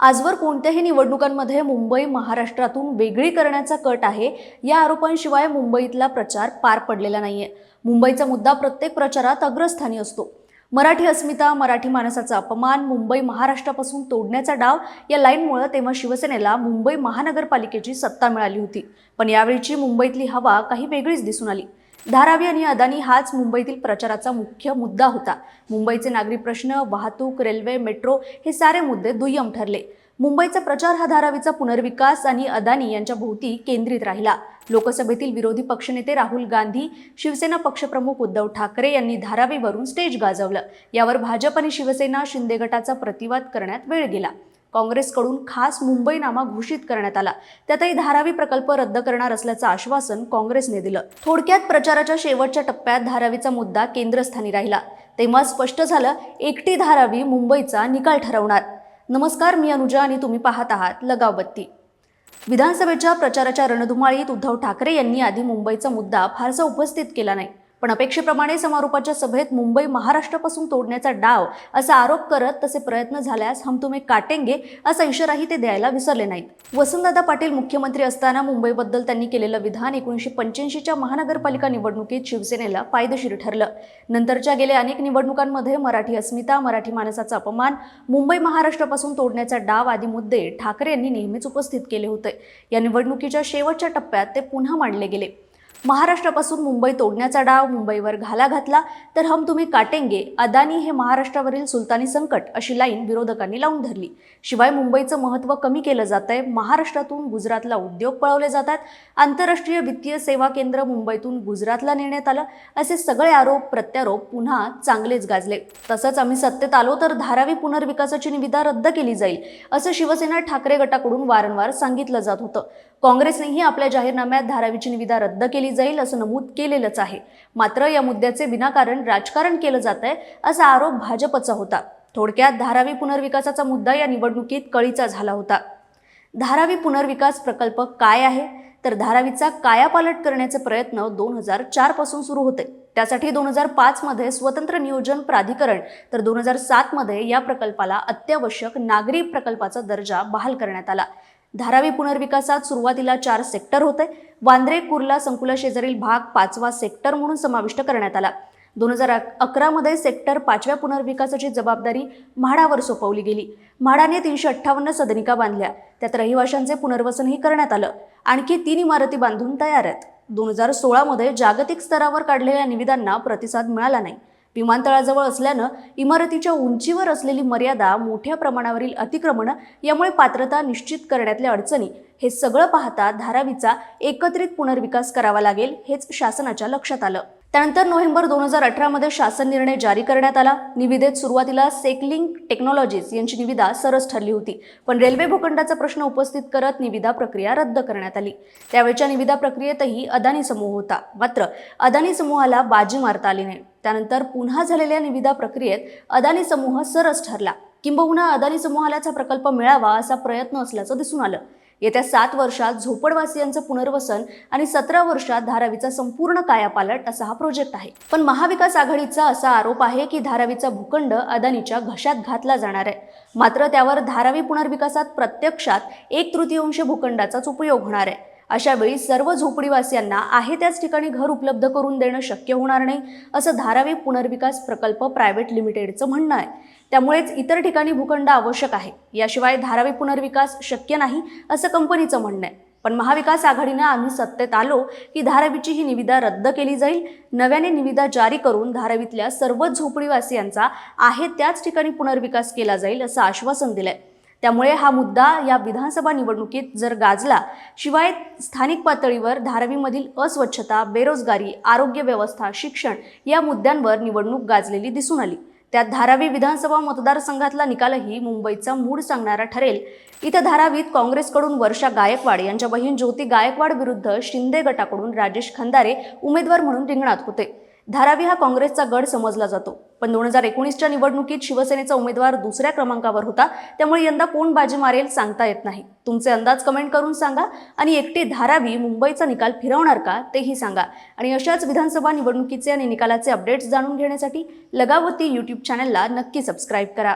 आजवर कोणत्याही निवडणुकांमध्ये मुंबई महाराष्ट्रातून वेगळी करण्याचा कट आहे या आरोपांशिवाय मुंबईतला प्रचार पार पडलेला नाहीये. मुंबईचा मुद्दा प्रत्येक प्रचारात अग्रस्थानी असतो. मराठी अस्मिता मराठी माणसाचा अपमान मुंबई महाराष्ट्रापासून तोडण्याचा डाव या लाईनमुळे तेव्हा शिवसेनेला मुंबई महानगरपालिकेची सत्ता मिळाली होती. पण यावेळीची मुंबईतली हवा काही वेगळीच दिसून आली. धारावी आणि अदानी हाच मुंबईतील प्रचाराचा मुख्य मुद्दा होता. मुंबईचे नागरी प्रश्न वाहतूक रेल्वे मेट्रो हे सारे मुद्दे दुय्यम ठरले. मुंबईचा प्रचार हा धारावीचा पुनर्विकास आणि अदानी यांच्या भोवती केंद्रित राहिला. लोकसभेतील विरोधी पक्षनेते राहुल गांधी शिवसेना पक्षप्रमुख उद्धव ठाकरे यांनी धारावीवरून स्टेज गाजवलं. यावर भाजप आणि शिवसेना शिंदे गटाचा प्रतिवाद करण्यात वेळ गेला. काँग्रेसकडून खास मुंबईनामा घोषित करण्यात आला. त्यातही धारावी प्रकल्प रद्द करणार असल्याचं आश्वासन काँग्रेसने दिलं. थोडक्यात प्रचाराच्या शेवटच्या टप्प्यात धारावीचा मुद्दा केंद्रस्थानी राहिला. तेव्हा स्पष्ट झालं एकटी धारावी मुंबईचा निकाल ठरवणार. नमस्कार मी अनुजा आणि तुम्ही पाहत आहात लगावबत्ती विधानसभेच्या प्रचाराच्या रणधुमाळीत उद्धव ठाकरे यांनी आधी मुंबईचा मुद्दा फारसा उपस्थित केला नाही. पण अपेक्षेप्रमाणे समारोपाच्या सभेत मुंबई महाराष्ट्रापासून तोडण्याचा डाव असा आरोप करत तसे प्रयत्न झाल्यास हम तुम्ही काटेंगे असा इशाराही ते द्यायला विसरले नाहीत. वसंतदादा पाटील मुख्यमंत्री असताना मुंबईबद्दल त्यांनी केलेलं विधान एकोणीसशे पंच्याऐंशीच्या महानगरपालिका निवडणुकीत शिवसेनेला फायदेशीर ठरलं. नंतरच्या गेल्या अनेक निवडणुकांमध्ये मराठी अस्मिता मराठी माणसाचा अपमान मुंबई महाराष्ट्रापासून तोडण्याचा डाव आदी मुद्दे ठाकरे यांनी नेहमीच उपस्थित केले होते. या निवडणुकीच्या शेवटच्या टप्प्यात ते पुन्हा मांडले गेले. महाराष्ट्रापासून मुंबई तोडण्याचा डाव मुंबईवर घाला घातला तर हम तुम्ही काटेंगे अदानी हे महाराष्ट्रावरील सुलतानी संकट अशी लाईन विरोधकांनी लावून धरली. शिवाय मुंबईचं महत्त्व कमी केलं जात आहे महाराष्ट्रातून गुजरातला उद्योग पळवले जातात आंतरराष्ट्रीय वित्तीय सेवा केंद्र मुंबईतून गुजरातला नेण्यात आलं असे सगळे आरोप प्रत्यारोप पुन्हा चांगलेच गाजले. तसंच आम्ही सत्तेत आलो तर धारावी पुनर्विकासाची निविदा रद्द केली जाईल असं शिवसेना ठाकरे गटाकडून वारंवार सांगितलं जात होतं. काँग्रेसनेही आपल्या जाहीरनाम्यात धारावीची निविदा रद्द केली जाईल असं नमूद केलेलंच आहे. मात्र या मुद्द्याचे विनाकारण राजकारण केलं जात आहे असा आरोप भाजपचा होता. थोडक्यात धारावी पुनर्विकासाचा मुद्दा या निवडणुकीत कळीचा झाला होता. धारावी पुनर्विकास प्रकल्प काय आहे? तर धारावीचा कायापालट करण्याचे प्रयत्न दोन हजार चारपासून सुरू होते. त्यासाठी दोन हजार पाच मध्ये स्वतंत्र नियोजन प्राधिकरण तर दोन हजार सात मध्ये या प्रकल्पाला अत्यावश्यक नागरी प्रकल्पाचा दर्जा बहाल करण्यात आला. धारावी पुनर्विकासात सुरुवातीला चार सेक्टर होते. वांद्रे कुर्ला संकुलाशेजारील भाग पाचवा सेक्टर म्हणून समाविष्ट करण्यात आला. दोन हजार अकरामध्ये सेक्टर पाचव्या पुनर्विकासाची जबाबदारी म्हाडावर सोपवली गेली. म्हाडाने तीनशे अठ्ठावन्न सदनिका बांधल्या. त्यात रहिवाशांचे पुनर्वसनही करण्यात आलं. आणखी तीन इमारती बांधून तयार आहेत. दोन हजार सोळामध्ये जागतिक स्तरावर काढलेल्या निविदांना प्रतिसाद मिळाला नाही. विमानतळाजवळ असल्यानं इमारतीच्या उंचीवर असलेली मर्यादा मोठ्या प्रमाणावरील अतिक्रमण यामुळे पात्रता निश्चित करण्यातल्या अडचणी हे सगळं पाहता धारावीचा एकत्रित पुनर्विकास करावा लागेल हेच शासनाच्या लक्षात आलं. त्यानंतर नोव्हेंबर दोन हजार अठरामध्ये शासन निर्णय जारी करण्यात आला. निविदेत सुरुवातीला सेकलिंग टेक्नॉलॉजीज यांची निविदा सरस ठरली होती. पण रेल्वे भूखंडाचा प्रश्न उपस्थित करत निविदा प्रक्रिया रद्द करण्यात आली. त्यावेळच्या निविदा प्रक्रियेतही अदानी समूह होता. मात्र अदानी समूहाला बाजी मारता आली नाही. त्यानंतर पुन्हा झालेल्या निविदा प्रक्रियेत अदानी समूह सरस ठरला. किंबहुना अदानी समूहालाचा प्रकल्प मिळावा असा प्रयत्न असल्याचं दिसून आलं. येत्या सात वर्षात झोपडवासियांचं पुनर्वसन आणि सतरा वर्षात धारावीचा संपूर्ण कायापालट असा हा प्रोजेक्ट आहे. पण महाविकास आघाडीचा असा आरोप आहे की धारावीचा भूखंड अदानीच्या घशात घातला जाणार आहे. मात्र त्यावर धारावी पुनर्विकासात प्रत्यक्षात एक तृतीयांश भूखंडाचाच उपयोग होणार आहे. अशावेळी सर्व झोपडीवासियांना आहे त्याच ठिकाणी घर उपलब्ध करून देणं शक्य होणार नाही असं धारावी पुनर्विकास प्रकल्प प्रायव्हेट लिमिटेडचं म्हणणं आहे. त्यामुळेच इतर ठिकाणी भूखंड आवश्यक आहे. याशिवाय धारावी पुनर्विकास शक्य नाही असं कंपनीचं म्हणणं आहे. पण महाविकास आघाडीनं आम्ही सत्तेत आलो की धारावीची ही निविदा रद्द केली जाईल. नव्याने निविदा जारी करून धारावीतल्या सर्व झोपडीवासियांचा आहे त्याच ठिकाणी पुनर्विकास केला जाईल असं आश्वासन दिलंय. त्यामुळे हा मुद्दा या विधानसभा निवडणुकीत जर गाजला शिवाय स्थानिक पातळीवर धारावीमधील अस्वच्छता बेरोजगारी आरोग्य व्यवस्था शिक्षण या मुद्द्यांवर निवडणूक गाजलेली दिसून आली. त्यात धारावी विधानसभा मतदारसंघातला निकालही मुंबईचा मूड सांगणारा ठरेल. इथं धारावीत काँग्रेसकडून वर्षा गायकवाड यांच्या बहीण ज्योती गायकवाड विरुद्ध शिंदे गटाकडून राजेश खंदारे उमेदवार म्हणून रिंगणात होते. धारावी हा काँग्रेसचा गड समजला जातो. पण दोन हजार एकोणीसच्या निवडणुकीत शिवसेनेचा उमेदवार दुसऱ्या क्रमांकावर होता. त्यामुळे यंदा कोण बाजी मारेल सांगता येत नाही. तुमचे अंदाज कमेंट करून सांगा आणि एकटी धारावी मुंबईचा निकाल फिरवणार का तेही सांगा. आणि अशाच विधानसभा निवडणुकीचे आणि निकालाचे अपडेट्स जाणून घेण्यासाठी लगावती यूट्यूब चॅनलला नक्की सबस्क्राईब करा.